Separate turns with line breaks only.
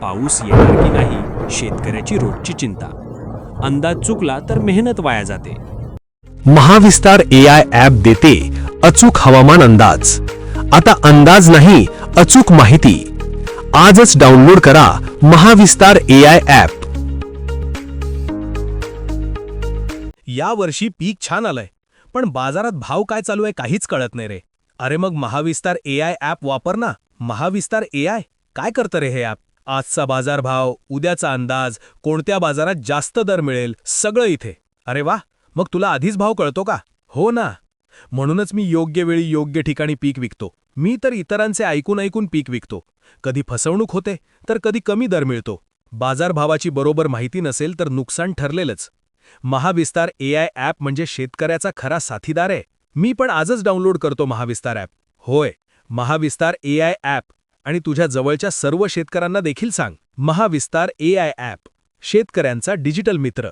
पाऊस येणार की नाही शेतकऱ्याची रोजची चिंता. अंदाज चुकला तर मेहनत वाया जाते.
महाविस्तार ए आय ॲप देते अचूक हवामान अंदाज. आता अंदाज नाही अचूक माहिती. आजच डाउनलोड करा महाविस्तार ए आय ॲप.
या वर्षी पीक छान आलंय पण बाजारात भाव काय चालू आहे काहीच कळत नाही रे. अरे मग महाविस्तार ए आय ॲप वापर ना. महाविस्तार ए आय काय करतं रे हे ॲप? आजचा बाजारभाव उद्याचा अंदाज कोणत्या बाजारात जास्त दर मिळेल सगळं इथे. अरे वा मग तुला आधीच भाव कळतो का? हो ना. म्हणूनच मी योग्य वेळी योग्य ठिकाणी पीक विकतो. मी तर इतरांचे ऐकून ऐकून पीक विकतो. कधी फसवणूक होते तर कधी कमी दर मिळतो. बाजारभावाची बरोबर माहिती नसेल तर नुकसान ठरलेलंच. महाविस्तार ए आय ॲप म्हणजे शेतकऱ्याचा खरा साथीदार आहे. मी पण आजच डाउनलोड करतो महाविस्तार ॲप. होय महाविस्तार ए आय ॲप. आणि तुझ्या जवळच्या सर्व शेतकऱ्यांना देखील सांग. Mahavistar A I app. शेतकऱ्यांचा डिजिटल मित्र.